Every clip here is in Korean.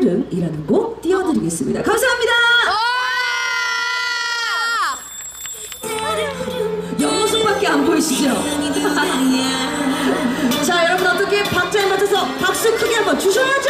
푸르름이라는 곡 띄워드리겠습니다. 감사합니다. 옆모습밖에 안 보이시죠? 자 여러분 어떻게 박자에 맞춰서 박수 크게 한번 주셔야죠.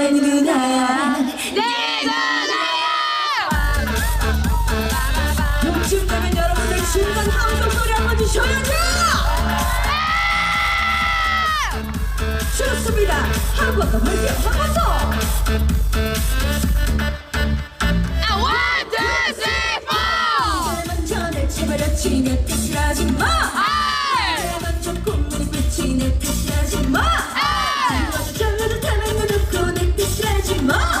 내가 누나야. 내 누나야. 되면 여러분들 중간 함성 소리 한번 주셔야죠. 좋습니다. 한 번더 볼게요. 한번 더. 아, 원, 투, 쓰리, 포. 먼저 내 제발렸지 내 탓을 하지 마. 내가 먼저 꿈을 꾸지 내 하지 마. 啊